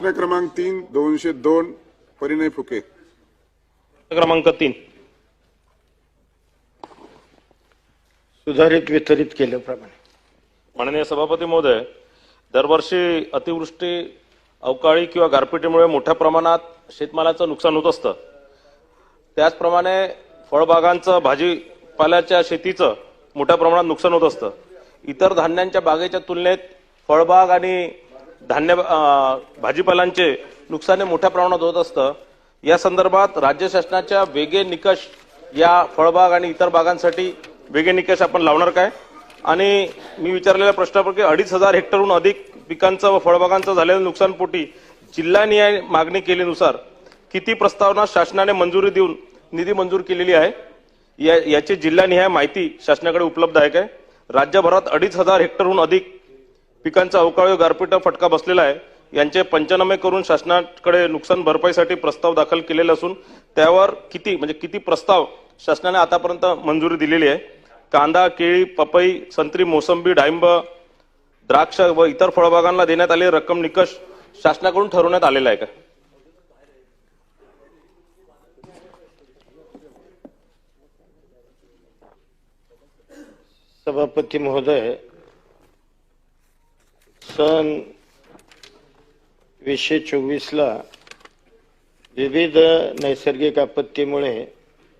प्रश्न क्रमांक तीन दोनशे दोन परिणय फुके. क्रमांक तीन. सुधारित वितरित केल्याप्रमाणे. माननीय सभापती महोदय दरवर्षी अतिवृष्टी अवकाळी किंवा गारपिटीमुळे मोठ्या प्रमाणात शेतमालाचं नुकसान होत असतं. त्याचप्रमाणे फळबागांचं भाजीपाल्याच्या शेतीचं मोठ्या प्रमाणात नुकसान होत असतं. इतर धान्यांच्या बागेच्या तुलनेत फळबाग आणि धान्य अं, भाजीपालांचे नुकसान मोठ्या प्रमाणात होत असतं. या संदर्भात राज्य शासनाच्या वेगळे निकष या फळबाग आणि इतर बागांसाठी वेगळे निकष आपण लावणार काय? आणि मी विचारलेल्या प्रश्नापैकी अडीच हजार हेक्टरहून अधिक पिकांचं व फळबागांचं झालेलं नुकसानपोटी जिल्हानिहाय मागणी केल्यानुसार किती प्रस्तावना शासनाने मंजुरी देऊन निधी मंजूर केलेली आहे? या याची जिल्हानिहाय माहिती शासनाकडे उपलब्ध आहे काय? राज्यभरात अडीच हजार हेक्टरहून अधिक पिकांचा अवकाळी गारपीट फटका बसलेला आहे. यांचे पंचनामे करून शासनाकडे नुकसान भरपाईसाठी प्रस्ताव दाखल केलेले असून त्यावर किती म्हणजे किती प्रस्ताव शासनाने आतापर्यंत मंजुरी दिलेली आहे. कांदा केळी पपई संत्री मोसंबी डाळिंब द्राक्ष व इतर फळबागांना देण्यात आलेली रक्कम निकष शासनाकडून ठरवण्यात आलेला आहे का? सभापती महोदय सन वीसशे चोवीसला विविध नैसर्गिक आपत्तीमुळे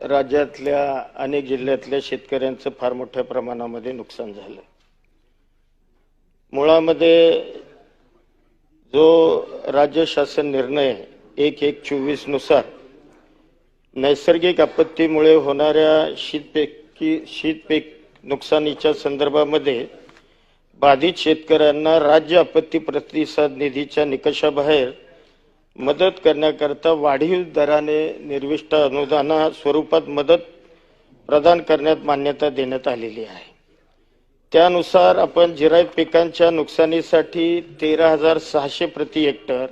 राज्यातल्या अनेक जिल्ह्यातल्या शेतकऱ्यांचं फार मोठ्या प्रमाणामध्ये नुकसान झालं. मुळामध्ये जो राज्य शासन निर्णय एक एक चोवीसनुसार नैसर्गिक आपत्तीमुळे होणाऱ्या शीतपेकी शीतपेक नुकसानीच्या संदर्भामध्ये बाधित शेतकऱ्यांना राज्य आपत्ती प्रतिसाद निधीच्या निकषाबाहेर मदत करण्याकरता वाढीव दराने निर्विष्ट अनुदाना स्वरूपात मदत प्रदान करण्यात मान्यता देण्यात आलेली आहे. त्यानुसार आपण जिरायत पिकांच्या नुकसानीसाठी तेरा हजार सहाशे प्रति हेक्टर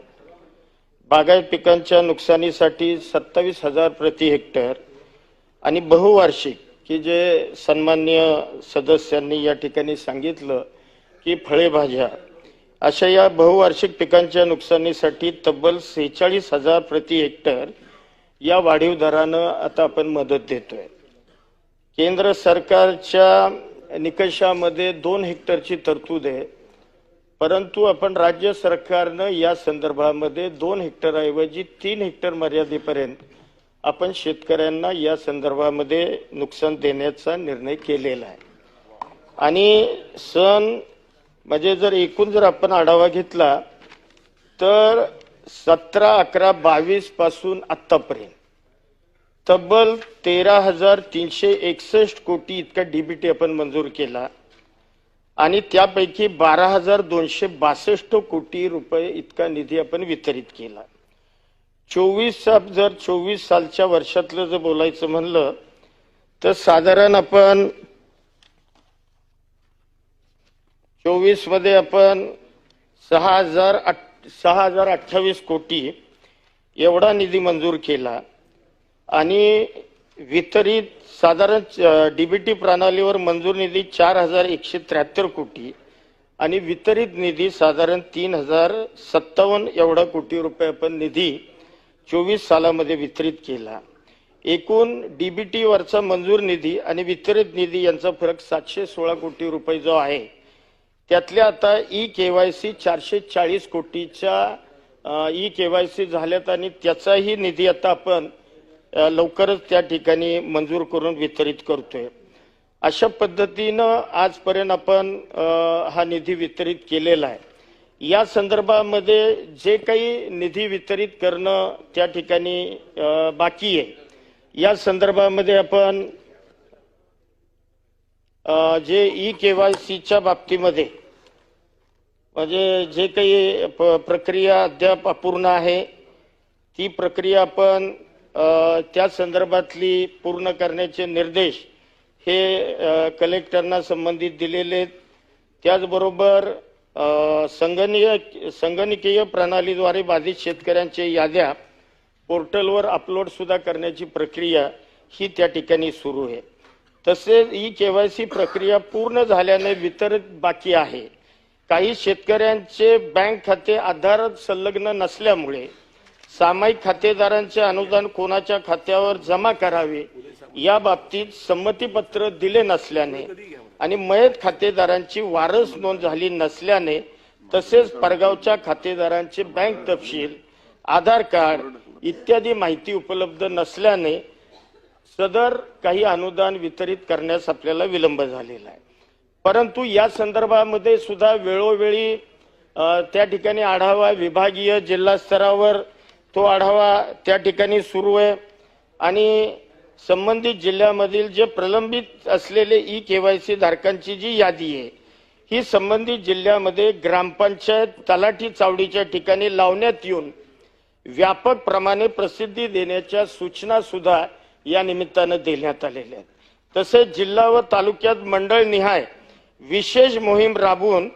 बागायत पिकांच्या नुकसानीसाठी सत्तावीस हजार प्रति हेक्टर आणि बहुवार्षिक की जे सन्मान्य सदस्यांनी या ठिकाणी सांगितलं की फळे भाज्या अशा या बहुवार्षिक पिकांच्या नुकसानीसाठी तब्बल सेहेचाळीस हजार प्रति हेक्टर या वाढीव दरानं आता आपण मदत देतोय. केंद्र सरकारच्या निकषामध्ये दोन हेक्टरची तरतूद आहे. परंतु आपण राज्य सरकारनं या संदर्भामध्ये दोन हेक्टरऐवजी तीन हेक्टर मर्यादेपर्यंत आपण शेतकऱ्यांना या संदर्भामध्ये नुकसान देण्याचा निर्णय केलेला आहे. आणि सण म्हणजे जर एकूण जर आपण आढावा घेतला तर सतरा अकरा बावीसपासून आतापर्यंत तब्बल तेरा हजार तीनशे एकसष्ट कोटी इतका डीबीटी आपण मंजूर केला. आणि त्यापैकी बारा हजार दोनशे बासष्ट कोटी रुपये इतका निधी आपण वितरित केला. चोवीस जर चोवीस सालच्या वर्षातलं जर बोलायचं म्हणलं तर साधारण आपण चोवीसमध्ये आपण सहा हजार आठ- सहा हजार अठ्ठावीस कोटी एवढा निधी मंजूर केला आणि वितरित साधारण डीबीटी प्रणालीवर मंजूर निधी चार हजार एकशे त्र्याहत्तर कोटी आणि वितरित निधी साधारण तीन हजार सत्तावन्न एवढा कोटी रुपये आपण निधी चोवीस सालामध्ये वितरित केला. एकूण डीबीटी वरचा मंजूर निधी आणि वितरित निधी यांचा फरक सातशे सोळा कोटी रुपये जो आहे त्यातल्या आता ई केवायसी चारशे चाळीस कोटीच्या ई केवायसी झाल्यात आणि त्याचाही निधी आता आपण लवकरच त्या ठिकाणी मंजूर करून वितरित करतोय. अशा पद्धतीनं आजपर्यंत आपण हा निधी वितरित केलेला आहे. या संदर्भामध्ये जे काही निधी वितरित करणं त्या ठिकाणी बाकी आहे. या संदर्भामध्ये आपण जे ई केवायसीच्या बाबतीमध्ये म्हणजे जे काही प- प्रक्रिया अद्याप अपूर्ण आहे ती प्रक्रिया आपण त्या संदर्भातली पूर्ण करण्याचे निर्देश हे कलेक्टरना संबंधित दिलेले आहेत. त्याचबरोबर अ, संगणकीय संगणकीय प्रणालीद्वारे बाधित शेतकऱ्यांच्या याद्या पोर्टलवर अपलोड सुद्धा करण्याची प्रक्रिया ही त्या ठिकाणी सुरू आहे. तसेच ई सी प्रक्रिया पूर्ण झाल्याने वितरित बाकी आहे. काही शेतकऱ्यांचे बँक खाते आधार संलग्न नसल्यामुळे सामायिक खातेदारांचे अनुदान कोणाच्या खात्यावर जमा करावे या बाबतीत संमतीपत्र दिले नसल्याने आणि मयत खातेदारांची वारस नोंद झाली नसल्याने तसेच परगावच्या खातेदारांचे बँक तपशील आधार कार्ड इत्यादी माहिती उपलब्ध नसल्याने सदर काही अनुदान वितरित करण्यास आपल्याला विलंब झालेला आहे. परंतु या संदर्भामध्ये सुद्धा वेळोवेळी त्या ठिकाणी आढावा विभागीय जिल्हा स्तरावर तो आढावा त्या ठिकाणी सुरू आहे. आणि संबंधित जिल्ह्यामधील जे प्रलंबित असलेले ई केवायसी धारकांची जी यादी आहे ही संबंधित जिल्ह्यामध्ये ग्रामपंचायत तलाठी चावडीच्या ठिकाणी लावण्यात येऊन व्यापक प्रमाणे प्रसिद्धी देण्याच्या सूचना सुद्धा या निमित्तानं देण्यात आलेल्या आहेत. तसेच जिल्हा व तालुक्यात मंडळ निहाय विशेष मोहीम राबवून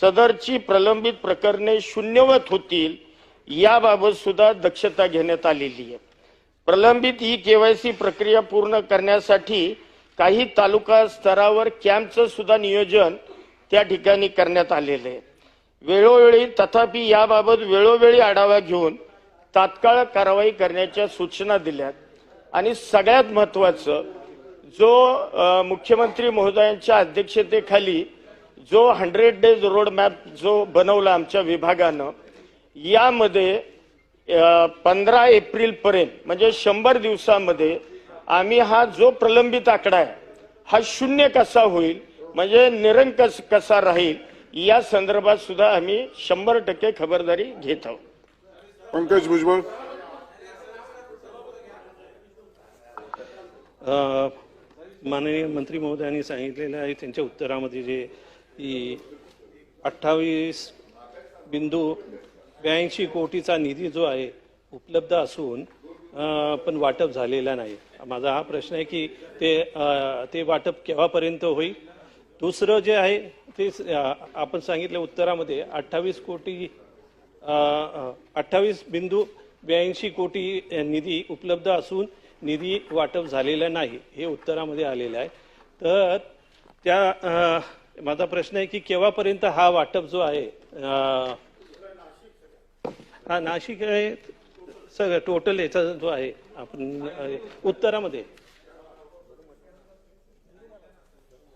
सदरची प्रलंबित प्रकरणे शून्यवत होतील याबाबत सुद्धा दक्षता घेण्यात आलेली आहे. प्रलंबित ही केवायसी प्रक्रिया पूर्ण करण्यासाठी काही तालुका स्तरावर कॅम्पचं सुद्धा नियोजन त्या ठिकाणी करण्यात आलेलं आहे. वेळोवेळी तथापि याबाबत वेळोवेळी आढावा घेऊन तात्काळ कारवाई करण्याच्या सूचना दिल्यात. आणि सगळ्यात महत्वाचं जो मुख्यमंत्री महोदयांच्या अध्यक्षतेखाली जो हंड्रेड डेज रोड मॅप जो बनवला आमच्या विभागानं यामध्ये पंधरा एप्रिल पर्यंत म्हणजे शंभर दिवसामध्ये आम्ही हा जो प्रलंबित आकडा आहे हा शून्य कसा होईल म्हणजे निरंकस कसा राहील या संदर्भात सुद्धा आम्ही शंभर टक्के खबरदारी घेत आहोत. पंकज भुजबळ. अ, माननीय मंत्री महोदयांनी सांगितलेलं आहे त्यांच्या उत्तरामध्ये जे की अठ्ठावीस बिंदू ब्याऐंशी कोटीचा निधी जो आहे उपलब्ध असून पण वाटप झालेला नाही. माझा हा प्रश्न आहे की ते ते वाटप केव्हापर्यंत होईल? दुसरं जे आहे ते आपण सांगितलं उत्तरामध्ये अठ्ठावीस कोटी अठ्ठावीस बिंदू ब्याऐंशी कोटी निधी उपलब्ध असून निधी वाटप झालेला नाही हे उत्तरामध्ये आलेलं आहे. तर त्या माझा प्रश्न आहे की केव्हापर्यंत हा वाटप जो आहे हा नाशिक आहे सगळं टोटल याचा जो आहे आपण उत्तरामध्ये.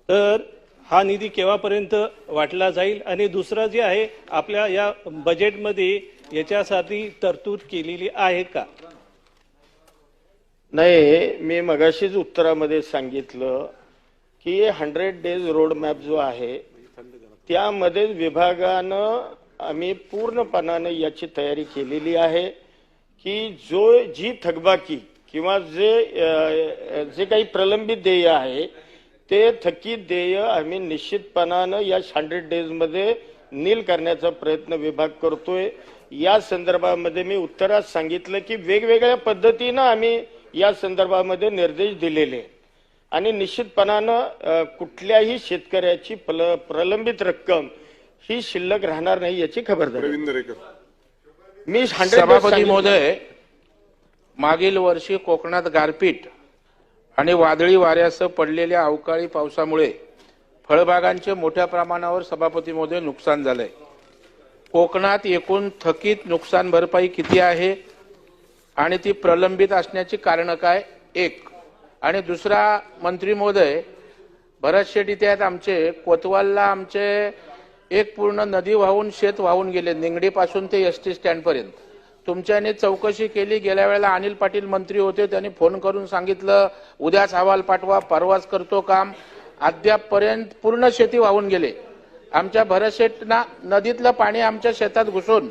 तर हा निधी केव्हापर्यंत वाटला जाईल? आणि दुसरा जे आहे आपल्या या बजेटमध्ये याच्यासाठी तरतूद केलेली आहे का? नाही मी मगाशीच उत्तरामध्ये सांगितलं की हंड्रेड डेज रोड मॅप जो आहे त्यामध्ये विभागानं आम्ही पूर्णपणानं याची तयारी केलेली आहे की जो जी थकबाकी किंवा जे जे काही प्रलंबित देय आहे ते थकीत देय आम्ही निश्चितपणानं या हंड्रेड डेजमध्ये नील करण्याचा प्रयत्न विभाग करतोय. या संदर्भामध्ये मी उत्तरात सांगितलं की वेगवेगळ्या पद्धतीनं आम्ही या संदर्भामध्ये निर्देश दिलेले आहेत. आणि निश्चितपणानं कुठल्याही शेतकऱ्याची प्ल- प्रलंबित रक्कम ही शिल्लक राहणार नाही याची खबरदारी. मी हंड्रेड सभापती महोदय मागील वर्षी कोकणात गारपीट आणि वादळी वाऱ्यासह पडलेल्या अवकाळी पावसामुळे फळबागांचे मोठ्या प्रमाणावर सभापती महोदय नुकसान झालंय. कोकणात एकूण थकीत नुकसान भरपाई किती आहे? आणि ती प्रलंबित असण्याची कारण काय? एक. आणि दुसरा मंत्री महोदय भरत शेठ इथे आहेत आमचे. कोतवालला आमचे एक पूर्ण नदी वाहून शेत वाहून गेले निंगडीपासून ते एस टी स्टँडपर्यंत. तुमच्याने चौकशी केली गेल्या वेळेला अनिल पाटील मंत्री होते त्यांनी फोन करून सांगितलं उद्याच अहवाल पाठवा परवाच करतो काम. अद्यापपर्यंत पूर्ण शेती वाहून गेले. आमच्या भरत शेठना नदीतलं पाणी आमच्या शेतात घुसून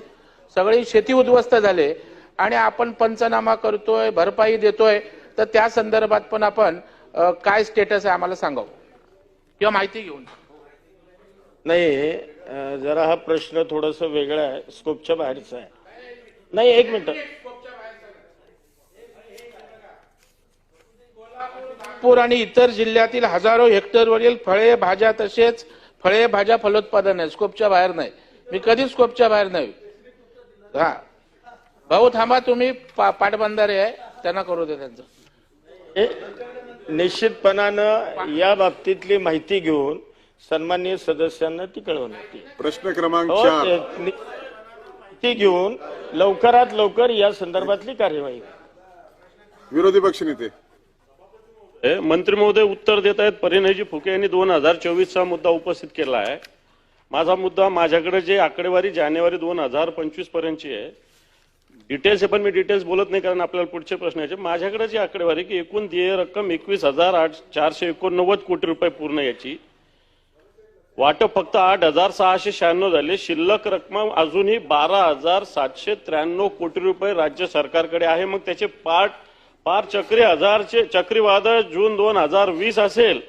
सगळी शेती उद्ध्वस्त झाले. आणि आपण पंचनामा करतोय भरपाई देतोय तर त्या संदर्भात पण आपण काय स्टेटस आहे आम्हाला सांगावं? किंवा माहिती घेऊन. नाही जरा हा प्रश्न थोडस वेगळा आहे. स्कोपच्या बाहेरचा आहे. नाही एक मिनिट. नागपूर आणि इतर जिल्ह्यातील हजारो हेक्टरवरील फळे भाज्या तसेच फळे भाज्या फलोत्पादन आहे. स्कोपच्या बाहेर नाही. मी कधीच स्कोपच्या बाहेर नाही. हा. भाऊ थांबा तुम्ही पा- पाटबंधारे आहे त्यांना करू दे त्यांचं. हे निश्चितपणानं या बाबतीतली माहिती घेऊन सन्माननीय सदस्यांना ती कळवण्यात येईल प्रश्न क्रमांक हो, चार. ते- नि- ती घेऊन लवकरात लवकर या संदर्भातली कार्यवाही. होईल. विरोधी पक्षनेते हे मंत्री महोदय उत्तर देत आहेत. परिणयजी फुके यांनी दोन हजार चोवीसचा मुद्दा उपस्थित केला आहे. माझा मुद्दा माझ्याकडे जे आकडेवारी जानेवारी दोन हजार पंचवीस पर्यंतची आहे डिटेल्स आहे पण मी डिटेल्स बोलत नाही कारण आपल्याला पुढचे प्रश्न याचे माझ्याकडे जी आकडेवारी की एकूण देय रक्कम एकवीस हजार आठ चारशे एकोणनव्वद कोटी रुपये पूर्ण याची. वाटप फक्त आठ हजार सहाशे शहाण्णव झाले. शिल्लक रक्कम अजूनही बारा हजार सातशे त्र्याण्णव कोटी रुपये राज्य सरकारकडे आहे. मग त्याचे पाठ पार चक्री हजारचे चक्रीवादळ जून दोन हजार वीस असेल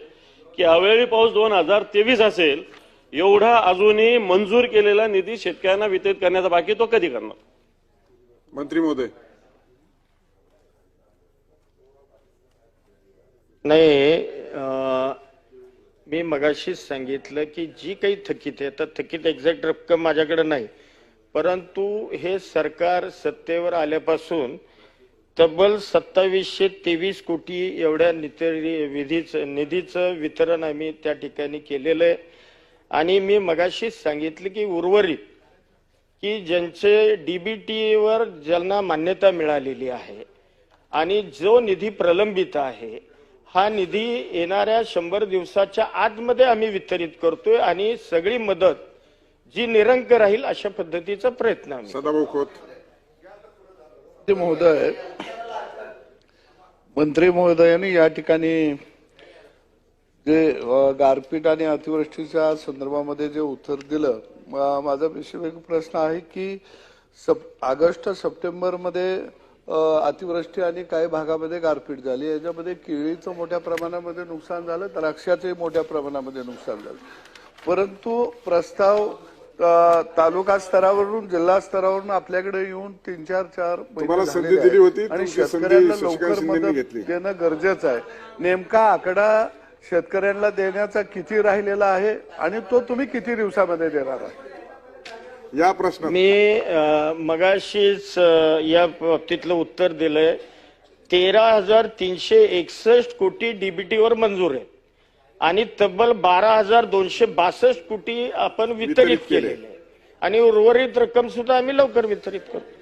की अवेळी पाऊस दोन हजार तेवीस असेल एवढा अजूनही मंजूर केलेला निधी शेतकऱ्यांना वितरित करण्याचा बाकी तो कधी करणार? मंत्री महोदय. नाही मी मगाशीच सांगितलं की जी काही थकीत आहे तर थकीत एक्झॅक्ट रक्कम माझ्याकडे नाही. परंतु हे सरकार सत्तेवर आल्यापासून तब्बल सत्तावीसशे तेवीस कोटी एवढ्या नितरी विधीचं निधीचं वितरण आम्ही त्या ठिकाणी केलेलं आहे. आणि मी मगाशीच सांगितलं की उर्वरित की ज्यांचे डीबीटीवर ज्यांना मान्यता मिळालेली आहे आणि जो निधी प्रलंबित आहे हा निधी येणाऱ्या शंभर दिवसाच्या आतमध्ये आम्ही वितरित करतोय आणि सगळी मदत जी निरंक राहील अशा पद्धतीचा प्रयत्न आम्ही सदाभाऊ खोत मंत्री महोदय मंत्री महोदयांनी या ठिकाणी जे गारपीट आणि अतिवृष्टीच्या संदर्भामध्ये जे उत्तर दिलं माझा विषय एक प्रश्न आहे की सप ऑगस्ट सप्टेंबरमध्ये अ, अतिवृष्टी आणि काही भागामध्ये गारपीट झाली याच्यामध्ये केळीचं मोठ्या प्रमाणामध्ये नुकसान झालं द्राक्षाचंही मोठ्या प्रमाणामध्ये नुकसान झालं परंतु प्रस्ताव तालुका स्तरावरून जिल्हा स्तरावरून आपल्याकडे येऊन तीन चार चार दिली. होती, आणि शेतकऱ्यांना लवकर मदत घेतली. देणं गरजेचं आहे नेमका आकडा शेतकऱ्यांना देण्याचा किती राहिलेला आहे आणि तो तुम्ही किती दिवसामध्ये देणार आहात? या प्रश्नात मी मगाशीच या बाबतीतलं उत्तर दिलंय. तेरा हजार तीनशे एकसष्ट कोटी डीबीटीवर मंजूर आहे. आणि तब्बल बारा हजार दोनशे बासष्ट कोटी आपण वितरित वितरित केले. केलेले आहे. आणि उर्वरित रक्कम सुद्धा आम्ही लवकर वितरित करतो.